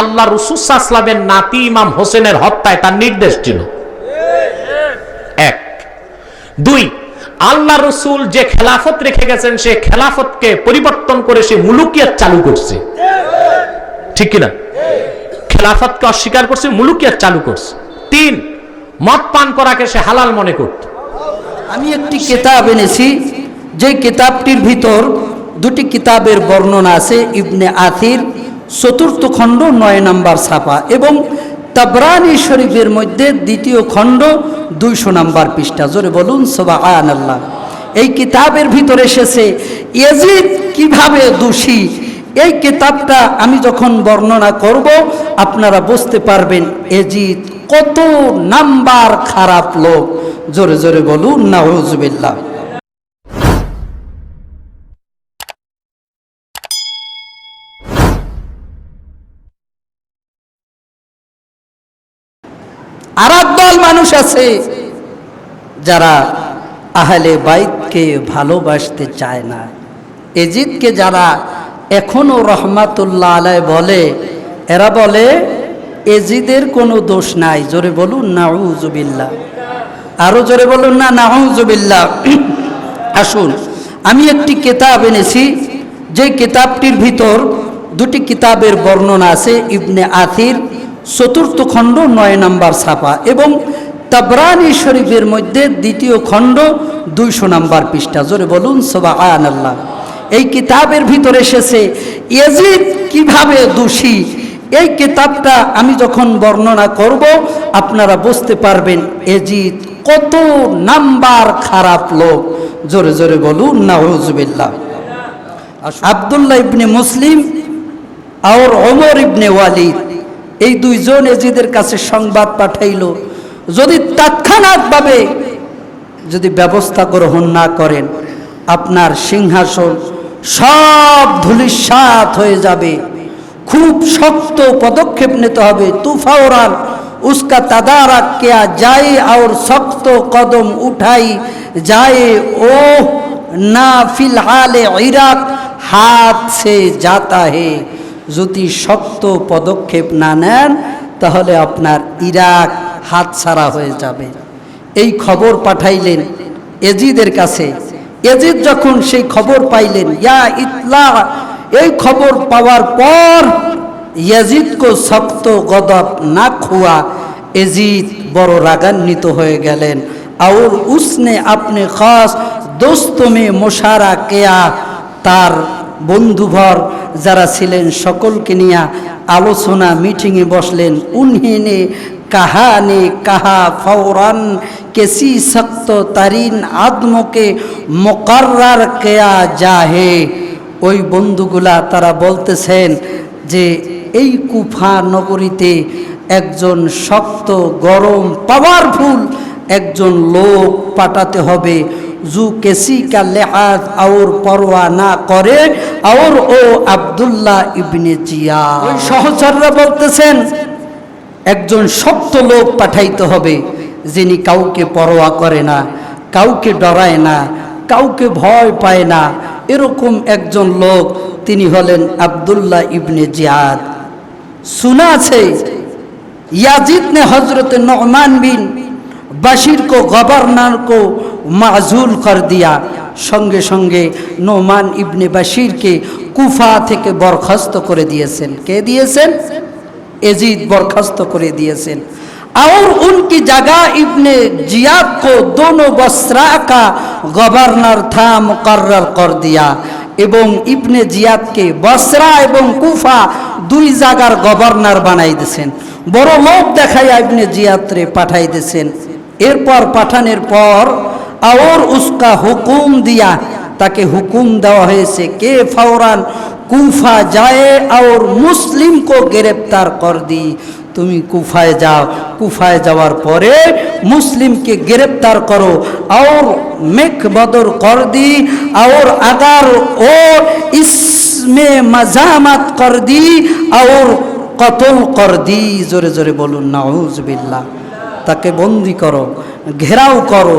আল্লাহ রসুসামের নাতি ইমাম হোসেনের হত্যায় তার নির্দেশ ছিল এক। দুই, আল্লাহ রসুল যে খেলাফত রেখে গেছেন, সে খেলাফতকে পরিবর্তন করে সে মুলুকিয়াত চালু করছে। ঠিক কিনা? খেলাফতকে অস্বীকার করছে, মুলুকিয়াত চালু করছে। তিন, মদ পান করাকে সে হালাল মনে করত। আমি একটি কিতাব এনেছি, যে কিতাবটির ভিতর দুটি কিতাবের বর্ণনা আছে, ইবনে আথির চতুর্থ খণ্ড নয় নাম্বার ছাপা এবং তাবরানি শরীফের মধ্যে দ্বিতীয় খণ্ড দুইশো নাম্বার পৃষ্ঠা। জোরে বলুন সোবা আল্লাহ এই কিতাবের ভিতরে এসেছে এজিদ কীভাবে দোষী? এই কিতাবটা আমি যখন বর্ণনা করব, আপনারা বুঝতে পারবেন এজিদ কত নাম্বার খারাপ লোক। জোরে জোরে বলুন, নাউজুবিল্লাহ। আর দল মানুষ আছে। যারা আহলে বাইতকে ভালোবাসতে চায় না। এজিদকে যারা এখনও রহমাতুল্লাহ আলাই বলে, এরা বলে, এজিদের কোনো দোষ নাই। জোরে বলুন নাউজুবিল্লাহ আরও জোরে বলুন না নাউজুবিল্লাহ আসুন, আমি একটি কিতাব এনেছি, যে কিতাবটির ভিতর দুটি কিতাবের বর্ণনা আছে। ইবনে আথির চতুর্থ খণ্ড, নয় নাম্বার ছাপা। এবং তাবরানি শরীফের মধ্যে দ্বিতীয় খণ্ড, দুইশো নাম্বার পৃষ্ঠা। জোরে বলুন সোবা আন আল্লাহ এই কিতাবের ভিতরে এসেছে, ইয়াজিদ কীভাবে দোষী? এই কিতাবটা আমি যখন বর্ণনা করব, আপনারা বুঝতে পারবেন এজিদ কত নাম্বার খারাপ লোক। জোরে জোরে বলুন, নাউজুবিল্লাহ। আবদুল্লাহ ইবনে মুসলিম আর ওমর ইবনে ওয়ালিদ। এই দুইজন এজিদের কাছে সংবাদ পাঠাইল। যদি তাৎক্ষণাৎভাবে যদি ব্যবস্থা গ্রহণ না করেন, আপনার সিংহাসন সব ধুলিসাত হয়ে যাবে। খুব শক্ত পদক্ষেপ নিতে হবে। তুফাওরার উস্কা তাদারা কেয়া যায় আর শক্ত কদম উঠাই যায় ও না ফিলহালে ইরাক, হাত সে যাতা হে। যদি শক্ত পদক্ষেপ না নেন, তাহলে আপনার ইরাক হাত ছাড়া হয়ে যাবে। এই খবর পাঠাইলেন এজিদের কাছে। এজিদ যখন সেই খবর পাইলেন, ইয়া ইতলা, এই খবর পাওয়ার পর ইয়াজিদকে শক্ত গদব না খুয়া এজিদ বড় রাগান্বিত হয়ে গেলেন। আর উসনে আপনি খাস দোস্ত মে মোশারা কেয়া, তার বন্ধুভর যারা ছিলেন সকলকে নিয়ে আলোচনা মিটিংয়ে বসলেন। উনহিনে কাহানে কাহা ফৌরান কেসি শক্ত তারিন, আদমকে মোকাররার কেয়া যাহে। ওই বন্ধুগুলা তারা বলতেছেন যে, এই কুফা নগরীতে একজন শক্ত, গরম পাওয়ারফুল একজন লোক পাঠাতে হবে। জু কেসি কা লেহাজ আউর পরোয়া না করে আওর ও আবদুল্লাহ ইবনে জিয়া সহচাররা বলতেছেন একজন শক্ত লোক পাঠাইতে হবে যিনি কাউকে পরোয়া করে না কাউকে ডরায় না কাউকে ভয় পায় না। এরকম একজন লোক তিনি হলেন আবদুল্লাহ ইবনে জিয়াদ। শোনা আছে ইয়াজিদ নে হজরত নহমান বিন बशीर को गवर्नर को माजूल कर दिया সঙ্গে সঙ্গে নোমান ইবনে বাশিরকে কুফা থেকে বরখাস্ত করে দিয়েছেন কে দিয়েছেন এজিদ বরখাস্ত করে দিয়েছেন और उनकी जगह इब्ने जियाद को दोनों बसरा का गवर्नर था मुकर्र कर दिया এবং ইবনে জিয়াদকে বসরা এবং কুফা দুই জায়গার গভর্নর বানাই দিয়েছেন বড় লোক দেখাই ইবনে জিয়াদরে পাঠাই দিয়েছেন এরপর পাঠানের পর আওর উস্কা হুকুম দিয়া তাকে হুকুম দেওয়া হয়েছে, কে ফাওরান কুফা যায় আওর মুসলিমকে গ্রেপ্তার কর দি। তুমি কুফায় যাও। কুফায় যাওয়ার পরে মুসলিমকে গ্রেপ্তার করো, আওর মেঘ বদর কর দি, আওর আগার ও ইসমে মাজামাত কর দি, আওর কতল কর দি। জোরে জোরে বলুন নাউজবিল্লা তাকে বন্দি করো, ঘেরাও করো,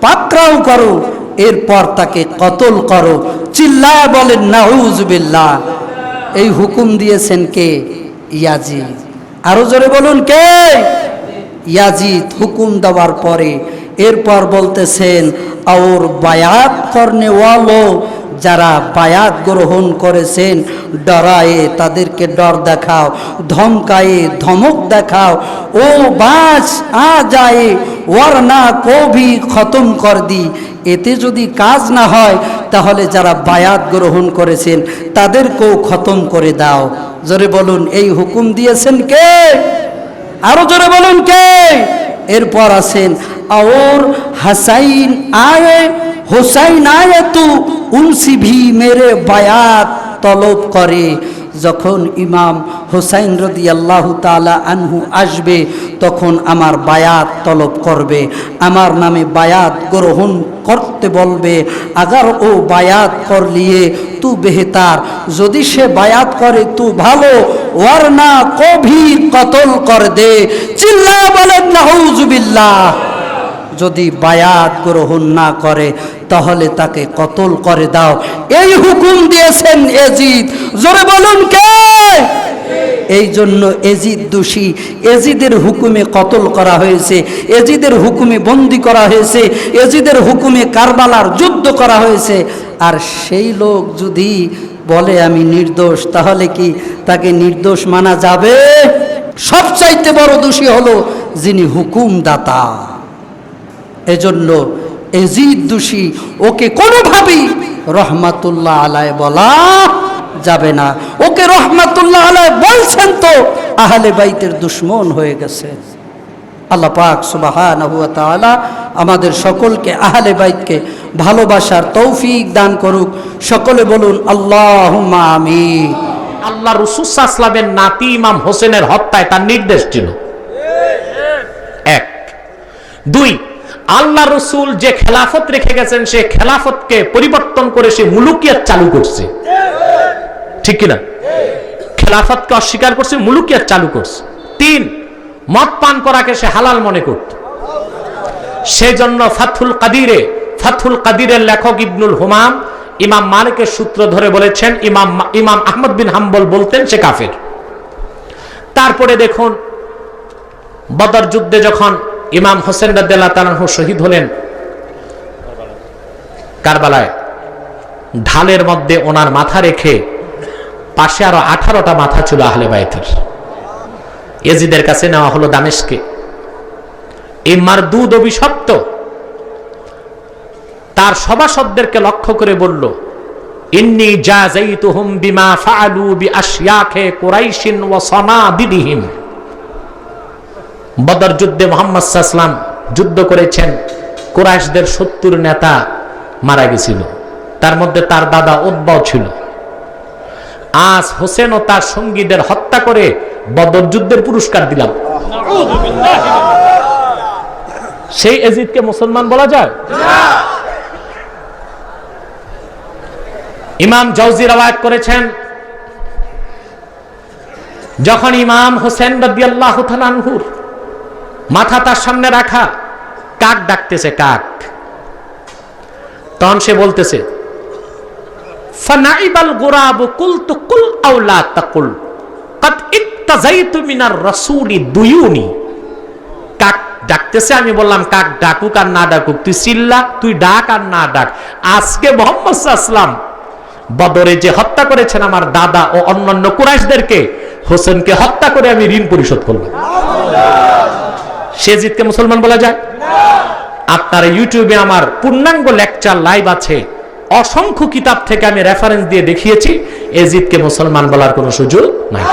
পাকড়াও করো, এরপর তাকে কতল করো। চিল্লায় বলেন নাউজবিল্লাহ এই হুকুম দিয়েছেন কে? ইয়াজিদ। আরও জোরে বলুন, কে? ইয়াজিদ হুকুম দেওয়ার পরে এরপর বলতেছেন और বায়াত করনে ওয়ালো যারা বায়াত গ্রহণ করেছেন, ডরায়ে তাদেরকে ডর দেখাও, ধমকায়ে ধমক দেখাও, ও বাস, আ যায় ওর না কবি খতম কর দি। এতে যদি কাজ না হয়, তাহলে যারা বায়াত গ্রহণ করেছেন, তাদেরকেও খতম করে দাও। জোরে বলুন, এই হুকুম দিয়েছেন কে? আরও জোরে বলুন কে? এরপর আছেন, আওর হাসাইন আয় তু উনসি ভি মেরে বায়াত তলব করে। যখন ইমাম হোসাইন রদি আল্লাহ তালা আনহু আসবে, তখন আমার বায়াত তলব করবে। আমার নামে বায়াত গ্রহণ করতে বলবে। আগার ও বায়াত কর লিয়ে তু বেহতার। যদি সে বায়াত করে তু ভালো ওয়ার না কভি কতল কর দে। চিল্লা বলেন নাহুজুবিল্লাহ যদি বায়াত গ্রহণ না করে, তাহলে তাকে কতল করে দাও। এই হুকুম দিয়েছেন এজিদ। জোরে বলুন কে? এই জন্য এজিদ দোষী। এজিদের হুকুমে কতল করা হয়েছে, এজিদের হুকুমে বন্দি করা হয়েছে, এজিদের হুকুমে কারবালার যুদ্ধ করা হয়েছে। আর সেই লোক যদি বলে, আমি নির্দোষ তাহলে কি তাকে নির্দোষ মানা যাবে? সবচাইতে বড় দোষী হলো যিনি হুকুমদাতা। এজন্য এজিদ দোষী ওকে কোনোভাবেই রহমাতুল্লাহ আলায় বলা যাবে না। ওকে রহমাতুল্লাহ আলায় বলছেন তো, আহলে বাইতের দুশ্মন হয়ে গেছে। আল্লাহ পাক সুবাহান আমাদের সকলকে, আহলে বাইতকে ভালোবাসার তৌফিক দান করুক। সকলে বলুন আল্লাহ আমি আল্লাহ রসুসামের নাতি ইমাম হোসেনের হত্যায় তার নির্দেশ ছিল। এক। দুই আল্লাহ রসুল যে খেলাফত রেখে গেছেন, সে খেলাফতকে পরিবর্তন করে সে মুলুকিয়াত চালু করছে। ঠিক কিনা? খেলাফতকে অস্বীকার করছে, মুলুকিয়াত চালু করছে। তিন, মদ পান করাকে সে হালাল মনে করত। সেজন্য ফাথুল কাদিরে, ফাথুল কাদিরের লেখক ইবনুল হুমাম ইমাম মালিকের সূত্র ধরে বলেছেন, ইমাম ইমাম আহমদ বিন হাম্বল বলতেন, সে কাফের। তারপরে দেখুন, বদর যুদ্ধে যখন ইমাম হোসেন রাদ্দাল্লাহ শহীদ হলেন কারবালায়। ঢালের মধ্যে ওনার মাথা রেখে পাশে আরও আঠারোটা মাথা ছিল আহলে বাইতের। এজিদের কাছে নেওয়া হলো দামেশকে। এই মারদুদ অভিশপ্ত তার সভাসদদেরকে লক্ষ্য করে বলল, ইন্নি জাযাইতুহুম বিমা ফাআলু বিআশয়াখে কুরাইশিন ওয়া সানাদিদিহিম বদর যুদ্ধে মোহাম্মদ সাল্লাম যুদ্ধ করেছেন, কুরাইশদের সত্তর নেতা মারা গেছিল। তার মধ্যে তার দাদা উদ্বাও ছিল। আজ হোসেন ও তার সঙ্গীদের হত্যা করে বদর যুদ্ধের পুরস্কার দিলাম। সেই এজিদকে মুসলমান বলা যায়? ইমাম জৌজি রওয়ায়ত করেছেন, যখন ইমাম হোসেন রাদিয়াল্লাহু আনহুর মাথা তার সামনে রাখা, কাক ডাকতেছে, কাক। তখন সে বলতেছে কাক ডাকতেছে, আমি বললাম, কাক ডাকুক আর না ডাকুক, তুই চিল্লা, তুই ডাক আর না ডাক। আজকে মোহাম্মদ আসলাম বদরে যে হত্যা করেছেন আমার দাদা ও অন্যান্য কুরাইশদেরকে, হোসেনকে হত্যা করে আমি ঋণ পরিশোধ করলাম। সে জিতকে মুসলমান বলা যায়? আপনার ইউটিউবে আমার পূর্ণাঙ্গ লেকচার লাইভ আছে। অসংখ্য কিতাব থেকে আমি রেফারেন্স দিয়ে দেখিয়েছি। এজিদকে মুসলমান বলার কোনো সুযোগ নাই।